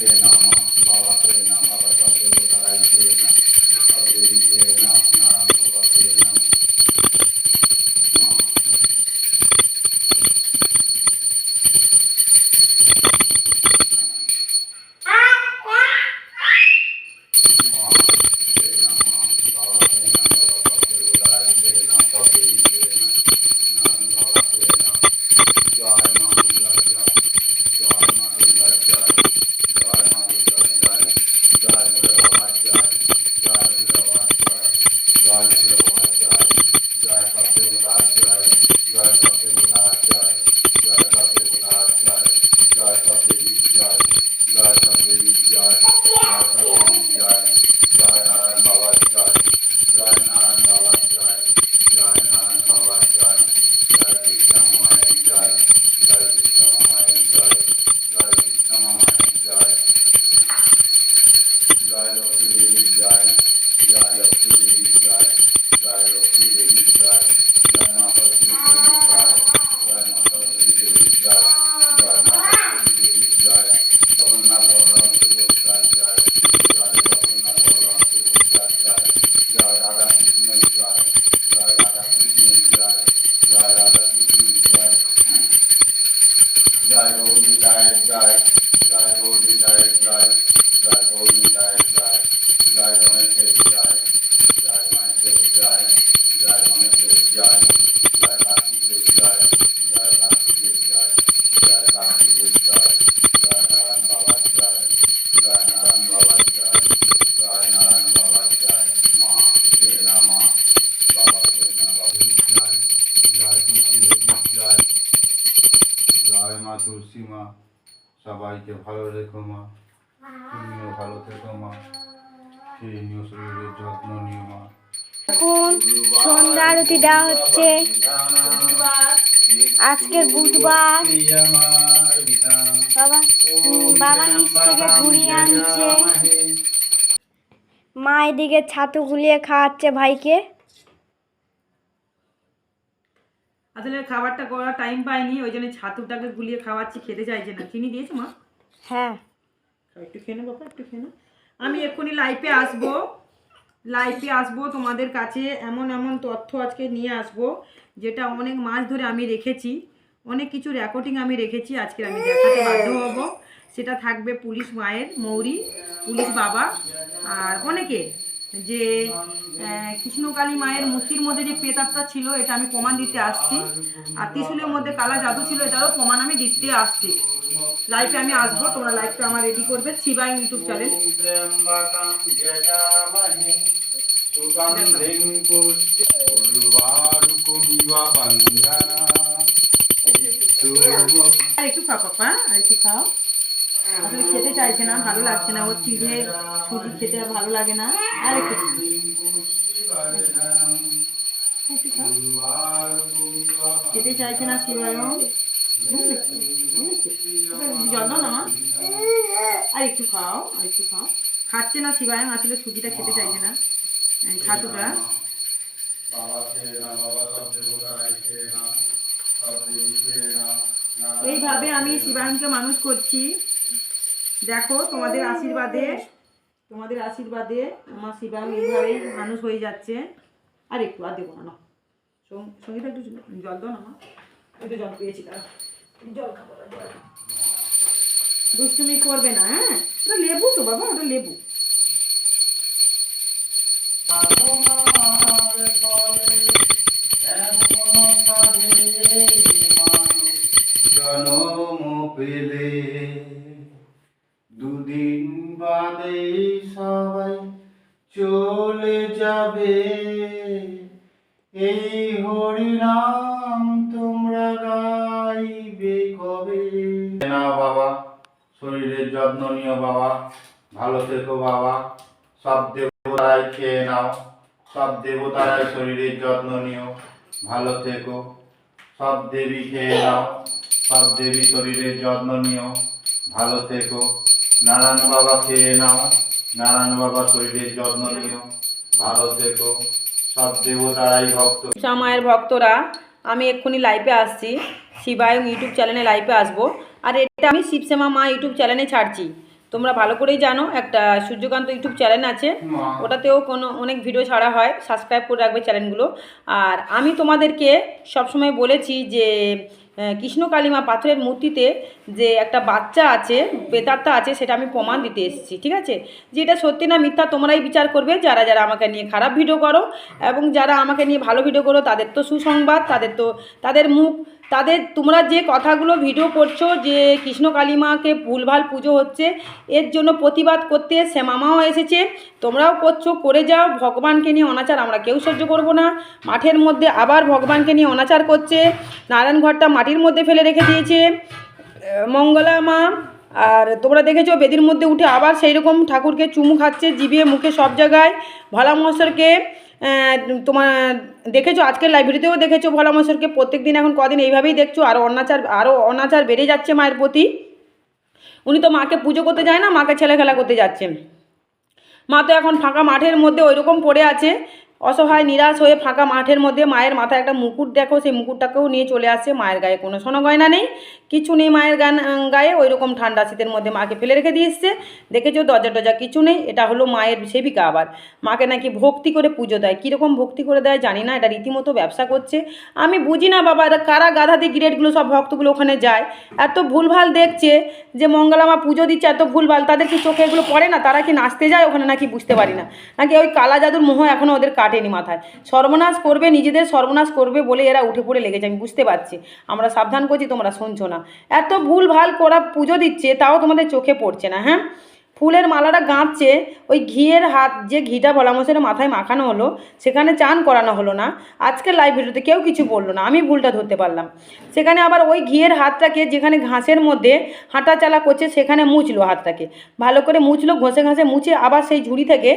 খেয়ে জয় গৌরী দায়ের জয় জয় গৌরী দায়ের জয় জয় গৌরী জয় মা সবাইকে ভালো রেখো মা। তুমিও ভালো থেকো মা। নিয়ে শরীরের যত্ন নিও মা। এখন সন্ধ্যা আরতি দেওয়া হচ্ছে। আজকের বুধবার। বাবা বাবা নিচ থেকে ঘুরিয়ে আনছে। মা এদিকে ছাতু গুলিয়ে খাওয়াচ্ছে ভাইকে। আসলে খাবারটা করার টাইম পাইনি ওই জন্য ছাতুটাকে গুলিয়ে খাওয়াচ্ছি খেতে চাইছে না। চিনি দিয়েছ মা? হ্যাঁ। একটু খেয়ে নে বাবা একটু খেয়ে আমি এক্ষুনি লাইফে আসব। লাইফে আসব তোমাদের কাছে এমন এমন তথ্য আজকে নিয়ে আসব যেটা অনেক মাস ধরে আমি রেখেছি। অনেক কিছু রেকর্ডিং আমি রেখেছি আজকে আমি দেখাতে বাধ্য হব। সেটা থাকবে পুলিশ মায়ের মৌরি পুলিশ বাবা আর অনেকে যে কৃষ্ণকালী মায়ের মূর্তির মধ্যে যে প্রেতাত্মা ছিল, এটা আমি প্রমাণ দিতে আসছি। আর ত্রিশুলের মধ্যে কালা জাদু ছিল, এটারও প্রমাণ আমি দিতে আসছি। লাইফে আমি আসব, তোমরা লাইফটা আমার রেডি করবে শিবাই ইউটিউব চ্যানেল একটু খাও আর একটু খাও। আসলে খেতে চাইছে না, ভালো লাগছে না। ওর চিড়ে সুজি খেতে ভালো লাগে না। আর একটু খেতে চাইছে না শিবায়ম জল না মা আর একটু খাও আর একটু খাও খাচ্ছে না শিবায়ম আসলে সুজিটা খেতে চাইছে না ছাতুটা বাবা খেয়ে না বাবা সব দেবতারাই খেয়ে না সব দেবী খেয়ে না নারায়ণ এইভাবে আমি শিবায়নকে মানুষ করছি দেখো তোমাদের আশীর্বাদে তোমাদের আশীর্বাদে আমার শিবায়ন এইভাবেই মানুষ হয়ে যাচ্ছে। আর একটু আর দেবো না সঙ্গীতা একটু জল দাও না একটু জল পেয়েছি তারা জল খাব। দুষ্টুমি করবে না হ্যাঁ? ওটা লেবু তো, বাবা, ওটা লেবু। জনম পেলে। দুদিন বাদে সবাই চলে যাবে। এই হরিনাম তোমরা গাইবে কবে? না বাবা, শরীরের যত্ন নিও বাবা। ভালো থেকো বাবা। সব দেবতারাই খেয়ে নাও। সব দেবতারাই শরীরের যত্ন নিও। ভালো থেকো। সব দেবী খেয়ে নাও। সব দেবী শরীরের যত্ন নিও। ভালো থেকো। নারায়ণ বাবা খেয়ে নাও নারায়ণ বাবা শরীরের যত্ন নিও। ভালো থেকো সব দেবতারাই ভক্ত। মায়ের ভক্তরা আমি এক্ষুনি লাইভে আসছি। শিবায়ং ইউটিউব চ্যানেলে লাইভে আসব। আর এটা আমি শিবশ্যামা মা ইউটিউব চ্যানেলে ছাড়ছি। তোমরা ভালো করেই জানো একটা সূর্যকান্ত ইউটিউব চ্যানেল আছে। ওটাতেও কোনো অনেক ভিডিও ছাড়া হয়। সাবস্ক্রাইব করে রাখবে চ্যানেলগুলো আর আমি তোমাদেরকে সবসময় বলেছি যে কৃষ্ণ কালিমা পাথরের মূর্তিতে যে একটা বাচ্চা আছে বেতাত্মা আছে, সেটা আমি প্রমাণ দিতে এসেছি, ঠিক আছে? যে এটা সত্যি না মিথ্যা, তোমরাই বিচার করবে, যারা যারা আমাকে নিয়ে খারাপ ভিডিও করো এবং যারা আমাকে নিয়ে ভালো ভিডিও করো, তাদের তো সুসংবাদ, তাদের তো, তাদের মুখ তাদের তোমরা যে কথাগুলো ভিডিও করছ যে কৃষ্ণ কালিমাকে ভুলভাল পুজো হচ্ছে, এর জন্য প্রতিবাদ করতে শ্যামামাও এসেছে। তোমরাও করছ, করে যাও, ভগবানকে নিয়ে অনাচার আমরা কেউ সহ্য করব না। মাঠের মধ্যে আবার ভগবানকে নিয়ে অনাচার করছে। নারায়ণ ঘরটা মাটির মধ্যে ফেলে রেখে দিয়েছে। মঙ্গলা মা, আর তোমরা দেখেছ বেদির মধ্যে উঠে আবার সেই রকম ঠাকুরকে চুমু খাচ্ছে, জিবিয়ে মুখে সব জায়গায়, ভোলা মহেশ্বরকে তোমার দেখেছ? আজকের লাইব্রেরিতেও দেখেছ ভোলা মহেশ্বরকে প্রত্যেক দিন এখন কদিন এইভাবেই দেখছ? আরও অনাচার আরও অনাচার বেড়ে যাচ্ছে মায়ের প্রতি। উনি তো মাকে পুজো করতে যায় না, মাকে ছেলে খেলা করতে যাচ্ছেন মা তো এখন ফাঁকা মাঠের মধ্যে ওইরকম পড়ে আছে। অসহায়, নিরাশ হয়ে ফাঁকা মাঠের মধ্যে মায়ের মাথায় একটা মুকুট দেখো, সেই মুকুটটাকেও নিয়ে চলে আসছে মায়ের গায়ে। কোনো সোনা গয়না নেই, কিছু নেই মায়ের গান গায়ে ওই রকম ঠান্ডা শীতের মধ্যে মাকে ফেলে রেখে দিয়ে এসছে। দেখেছ, দরজা টজা কিছু নেই, এটা হলো মায়ের সেবিকা আবার। মাকে নাকি ভক্তি করে পুজো দেয়। কীরকম ভক্তি করে দেয় জানি না, এটা রীতিমতো ব্যবসা করছে। আমি বুঝি না বাবা এরা কারা গাধাতে গ্রেডগুলো, সব ভক্তগুলো ওখানে যায়। এত ভুলভাল দেখছে যে মঙ্গলামা পুজো দিচ্ছে, এত ভুলভাল। তাদের কি চোখে এগুলো পড়ে না? তারা কি নাচতে যায় ওখানে নাকি বুঝতে পারি না। নাকি ওই কালা জাদুর মোহ এখনও ওদের কাটেনি মাথায়। সর্বনাশ করবে, নিজেদের সর্বনাশ করবে বলে এরা উঠে পড়ে লেগেছে, আমি বুঝতে পারছি। আমরা সাবধান করছি, তোমরা শুনছো না। এত ভুল ভালো করা পুজো দিচ্ছে, তাও তোমাদের চোখে পড়ছে না হ্যাঁ? ফুলের মালাটা গাঁথছে, ওই ঘিয়ের হাত, যে ঘিটা মশাইয়ের মাথায় মাখানো হলো, সেখানে চান করানো হলো না। আজকের লাইভ ভিডিওতে কেউ কিছু বলল না, আমি ভুলটা ধরতে পারলাম। সেখানে আবার ওই ঘিয়ের হাতটাকে যেখানে ঘাসের মধ্যে হাঁটা চালা করছে, সেখানে মুছলো হাতটাকে। ভালো করে মুছলো, ঘষে ঘষে মুছে আবার সেই ঝুড়ি থেকে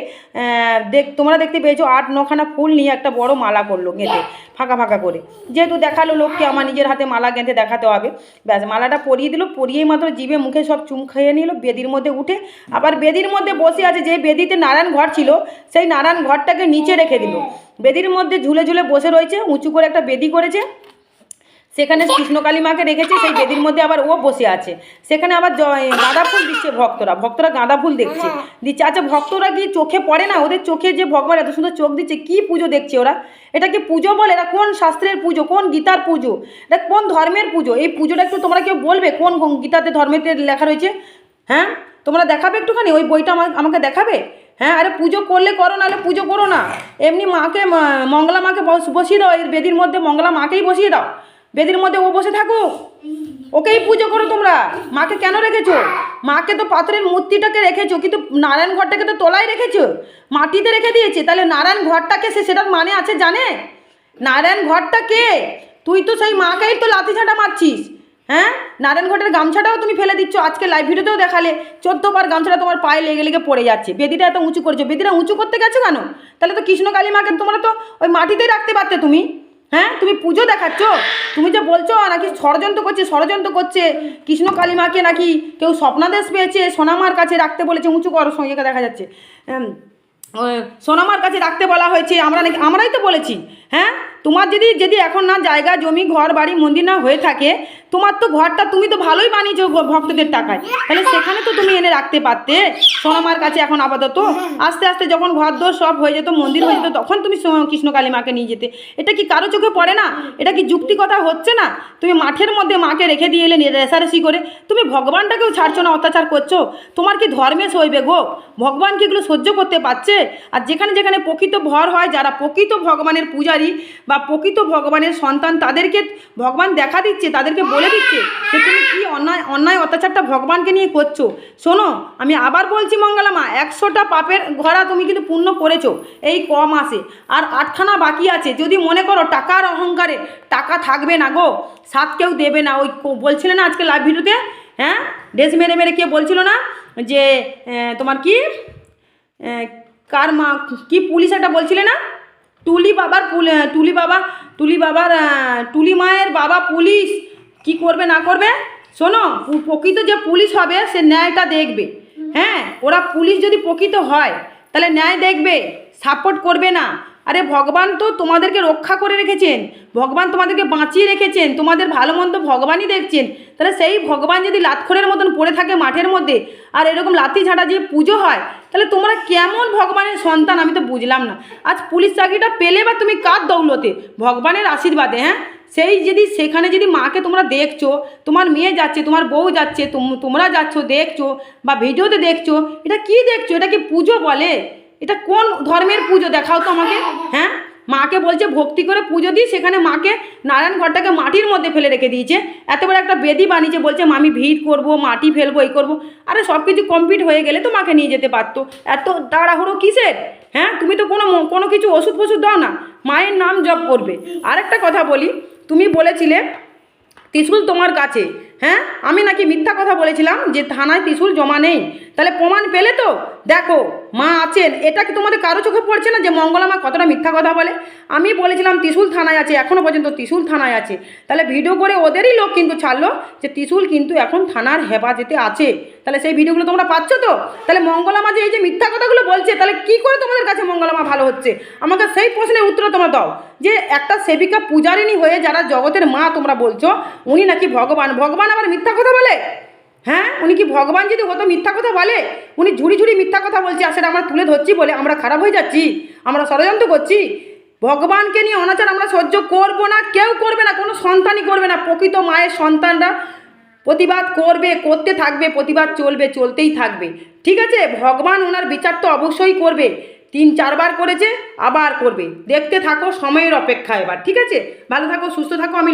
দেখ, তোমরা দেখতে পেয়েছ, আট নখানা ফুল নিয়ে একটা বড় মালা করল গেঁথে, ফাঁকা ফাঁকা করে। যেহেতু দেখাল লোককে, আমার নিজের হাতে মালা গেঁথে দেখাতে হবে। ব্যাস, মালাটা পরিয়ে দিল, পরিয়েই মাত্র জিভে, মুখে সব চুম খাইয়ে নিল, বেদির মধ্যে উঠে আবার বেদির মধ্যে বসে আছে যে বেদিতে নারায়ণ ঘর ছিল সেই নারায়ণ ঘরটাকে নিচে রেখে দিল। বেদির মধ্যে ঝুলে ঝুলে বসে রয়েছে উঁচু করে একটা বেদি করেছে। সেখানে কৃষ্ণকালী মাকে রেখেছে সেই বেদির মধ্যে আবার ও বসে আছে। সেখানে আবার গাঁদা ফুল দিচ্ছে ভক্তরা। ভক্তরা গাঁদা ফুল দেখছে। দিচ্ছে। আচ্ছা ভক্তরা কি চোখে পড়ে না? ওদের চোখে যে ভগবান এত সুন্দর চোখ দিচ্ছে কি পুজো দেখছে ওরা? এটা কি পুজো বলে? এটা কোন শাস্ত্রের পুজো? কোন গীতার পুজো? এটা কোন ধর্মের পুজো? এই পুজোটা একটু তোমরা কেউ বলবে? কোন কোন গীতাতে ধর্মেতে লেখা রয়েছে? হ্যাঁ? তোমরা দেখাবে একটুখানি? ওই বইটা আমা- আমাকে দেখাবে? হ্যাঁ আরে পুজো করলে করো, নাহলে পুজো করো না। এমনি মাকে মঙ্গলা মাকে বস- বসিয়ে দাও এই বেদির মধ্যে মঙ্গলা মাকেই বসিয়ে দাও। বেদির মধ্যে ও বসে থাকুক। ওকেই পুজো করো তোমরা। মাকে কেন রেখেছো? মাকে তো পাথরের মূর্তিটাকে রেখেছো, কিন্তু নারায়ণ ঘরটাকে তো তলায় রেখেছো। মাটিতে রেখে দিয়েছে। তাহলে নারায়ণ ঘরটাকে সে সেটার মানে আছে জানে? নারায়ণ ঘরটা কে? তুই তো সেই মাকেই তো লাথি ঝাঁটা মারছিস। হ্যাঁ? নারায়ণ ঘটের গামছাটাও তুমি ফেলে দিচ্ছ। আজকে লাইভ ভিডিওতেও দেখালে। চোদ্দবার গামছাটা তোমার পায়ে লেগে লেগে পড়ে যাচ্ছে। বেদিটা এত উঁচু করেছ। বেদিটা উঁচু করতে গেছো কেন? তাহলে তো কৃষ্ণ কালী মাকে তোমরা তো ওই মাটিতেই রাখতে পারতে তুমি। হ্যাঁ? তুমি পুজো দেখাচ্ছ? তুমি যে বলছো নাকি ষড়যন্ত্র করছে ষড়যন্ত্র করছে। কৃষ্ণ কালী মাকে নাকি কেউ স্বপ্নাদেশ পেয়েছে, সোনামার কাছে রাখতে বলেছে। উঁচু করো সঙ্গে দেখা যাচ্ছে। সোনামার কাছে রাখতে বলা হয়েছে। আমরা নাকি, আমরাই তো বলেছি। হ্যাঁ? তোমার যদি যদি এখন না জায়গা, জমি, ঘর, বাড়ি, মন্দির না হয়ে থাকে, তোমার তো ঘরটা তুমি তো ভালোই বানিয়েছো ভক্তদের টাকায়। তাহলে সেখানে তো তুমি এনে রাখতে পারতে। সোনামার কাছে এখন আপাতত আস্তে আস্তে যখন ঘর দোর সব হয়ে যেত, মন্দির হয়ে যেত, তখন তুমি সো- কৃষ্ণ কালী মাকে নিয়ে যেতে। এটা কি কারও চোখে পড়ে না? এটা কি যুক্তি কথা হচ্ছে না? তুমি মাঠের মধ্যে মাকে রেখে দিয়ে এলে রেসারেসি করে, তুমি ভগবানটাকেও ছাড়ছো না, অত্যাচার করছ? তোমার কি ধর্মে সইবে গো? ভগবান কি এগুলো সহ্য করতে পারছে? আর যেখানে যেখানে প্রকৃত ভর হয়, যারা প্রকৃত ভগবানের পূজারী বা প্রকৃত ভগবানের সন্তান তাদেরকে ভগবান দেখা দিচ্ছে, তাদেরকে বলে দিচ্ছে যে তুমি কি অন্যায় অন্যায় অত্যাচারটা ভগবানকে নিয়ে করছ। শোনো, আমি আবার বলছি মঙ্গলামা, একশোটা পাপের ঘোড়া তুমি কিন্তু পূর্ণ করেছ এই ক মাসে। আর আটখানা বাকি আছে, যদি মনে করো টাকার অহংকারে, টাকা থাকবে না গো, সাত কেউ দেবে না। ওই বলছিলে না আজকে লাইভ ভিডিওতে? হ্যাঁ? ড্রেস মেরে মেরে কে বলছিল না যে তোমার কি? কার মা কি পুলিশ একটা বলছিলে না? টুলি বাবার টুলি বাবা, টুলি বাবার টুলি মায়ের বাবা পুলিশ। কি করবে, না করবে? শোনো প্রকৃত যে পুলিশ হবে, সে ন্যায়টা দেখবে। হ্যাঁ ওরা পুলিশ যদি প্রকৃত হয়, তাহলে ন্যায় দেখবে। সাপোর্ট করবে না। আরে ভগবান তো তোমাদেরকে রক্ষা করে রেখেছেন। ভগবান তোমাদেরকে বাঁচিয়ে রেখেছেন। তোমাদের ভালো মন্দ ভগবানই দেখছেন। তাহলে সেই ভগবান যদি লাতখড়ের মতন পড়ে থাকে মাঠের মধ্যে আর এরকম লাথি ঝাঁটা যে পুজো হয়, তাহলে তোমরা কেমন ভগবানের সন্তান আমি তো বুঝলাম না। আজ পুলিশ চাকরিটা পেলে বা তুমি কার দৌলতে? ভগবানের আশীর্বাদে হ্যাঁ? সেই যদি সেখানে যদি মাকে তোমরা দেখছ, তোমার মেয়ে যাচ্ছে, তোমার বউ যাচ্ছে, তোম- তোমরা যাচ্ছ, দেখছ বা ভিডিওতে দেখছ, এটা কি দেখছ? এটা কি পুজো বলে? এটা কোন ধর্মের পুজো? দেখাও তো আমাকে। হ্যাঁ মাকে বলছে ভক্তি করে পুজো দিই সেখানে মাকে নারায়ণ ঘরটাকে মাটির মধ্যে ফেলে রেখে দিয়েছে। এত বড় একটা বেদি বানিয়েছে বলছে মামি ভিড় করব মাটি ফেলব এই করব। আরে সব কিছু কমপ্লিট হয়ে গেলে তো মাকে নিয়ে যেতে পারতো। এত তাড়াহুড়ো কিসের? হ্যাঁ তুমি তো কোনো কোনো কিছু ওষুধ ফষুধ দাও না মায়ের নাম জপ করবে। আরেকটা কথা বলি তুমি বলেছিলে ত্রিশুল তোমার কাছে। হ্যাঁ আমি নাকি মিথ্যা কথা বলেছিলাম যে থানায় ত্রিশুল জমা নেই। তাহলে প্রমাণ পেলে তো? দেখো, মা আছেন, এটা কি তোমাদের কারও চোখে পড়ছে না যে মঙ্গলা মা কতটা মিথ্যা কথা বলে? আমি বলেছিলাম ত্রিশুল থানায় আছে এখনও পর্যন্ত ত্রিশুল থানায় আছে। তাহলে ভিডিও করে ওদেরই লোক কিন্তু ছাড়লো যে ত্রিশুল কিন্তু এখন থানার হেফাজতে আছে। তাহলে সেই ভিডিওগুলো তোমরা পাচ্ছ তো? তাহলে মঙ্গলা মা যে এই যে মিথ্যা কথাগুলো বলছে, তাহলে কি করে তোমাদের কাছে মঙ্গলা মা ভালো হচ্ছে? আমাকে সেই প্রশ্নের উত্তর তোমরা দাও, যে একটা সেবিকা পূজারিনী হয়ে যারা জগতের মা তোমরা বলছো, উনি নাকি ভগবান? ভগবান আবার মিথ্যা কথা বলে? হ্যাঁ? উনি কি ভগবান যদি হতো মিথ্যা কথা বলে? উনি ঝুড়ি ঝুড়ি মিথ্যা কথা বলছে, আর সেটা আমরা তুলে ধরছি বলে আমরা খারাপ হয়ে যাচ্ছি, আমরা ষড়যন্ত্র করছি। ভগবানকে নিয়ে অনাচার আমরা সহ্য করব না, কেউ করবে না, কোনো সন্তানই করবে না। প্রকৃত মায়ের সন্তানরা প্রতিবাদ করবে, করতে থাকবে, প্রতিবাদ চলবে, চলতেই থাকবে। ঠিক আছে? ভগবান ওনার বিচার তো অবশ্যই করবে। তিন চারবার করেছে, আবার করবে। দেখতে থাকো সময়ের অপেক্ষা এবার, ঠিক আছে? ভালো থাকো, সুস্থ থাকো, আমি